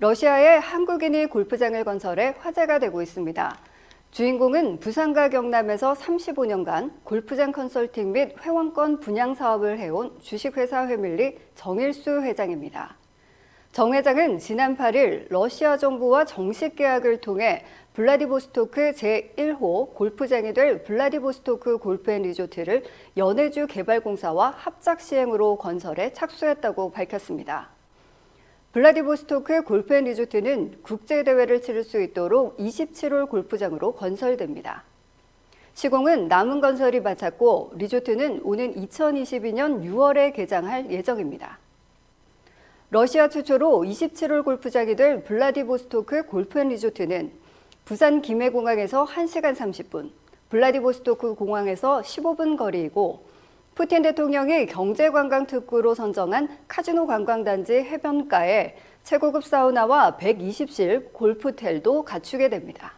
러시아에 한국인이 골프장을 건설해 화제가 되고 있습니다. 주인공은 부산과 경남에서 35년간 골프장 컨설팅 및 회원권 분양 사업을 해온 주식회사 회밀리 정일수 회장입니다. 정 회장은 지난 8일 러시아 정부와 정식 계약을 통해 블라디보스토크 제1호 골프장이 될 블라디보스토크 골프앤리조트를 연해주 개발공사와 합작 시행으로 건설에 착수했다고 밝혔습니다. 블라디보스토크 골프앤 리조트는 국제대회를 치를 수 있도록 27홀 골프장으로 건설됩니다. 시공은 남은 건설이 마쳤고 리조트는 오는 2022년 6월에 개장할 예정입니다. 러시아 최초로 27홀 골프장이 될 블라디보스토크 골프앤 리조트는 부산 김해공항에서 1시간 30분, 블라디보스토크 공항에서 15분 거리이고 푸틴 대통령이 경제관광 특구로 선정한 카지노 관광단지 해변가에 최고급 사우나와 120실 골프텔도 갖추게 됩니다.